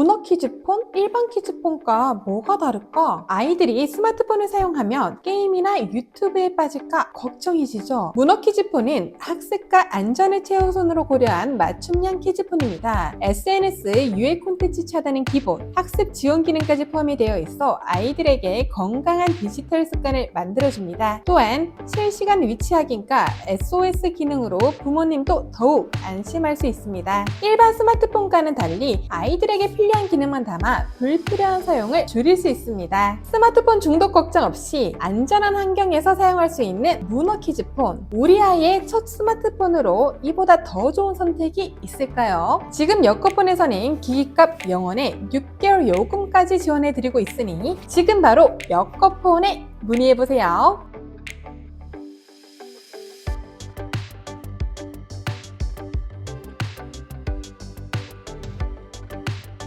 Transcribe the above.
Buna 키즈폰, 일반 키즈폰과 뭐가 다를까? 아이들이 스마트폰을 사용하면 게임이나 유튜브에 빠질까 걱정이시죠? 문어 키즈폰은 학습과 안전을 최우선으로 고려한 맞춤형 키즈폰입니다. SNS, 유해 콘텐츠 차단은 기본, 학습 지원 기능까지 포함이 되어 있어 아이들에게 건강한 디지털 습관을 만들어줍니다. 또한 실시간 위치 확인과 SOS 기능으로 부모님도 더욱 안심할 수 있습니다. 일반 스마트폰과는 달리 아이들에게 필요한 기능만 담아 불필요한 사용을 줄일 수 있습니다. 스마트폰 중독 걱정 없이 안전한 환경에서 사용할 수 있는 문어 키즈폰. 우리 아이의 첫 스마트폰으로 이보다 더 좋은 선택이 있을까요? 지금 여커폰에서는 기기값 영원에 6개월 요금까지 지원해 드리고 있으니 지금 바로 여커폰에 문의해 보세요.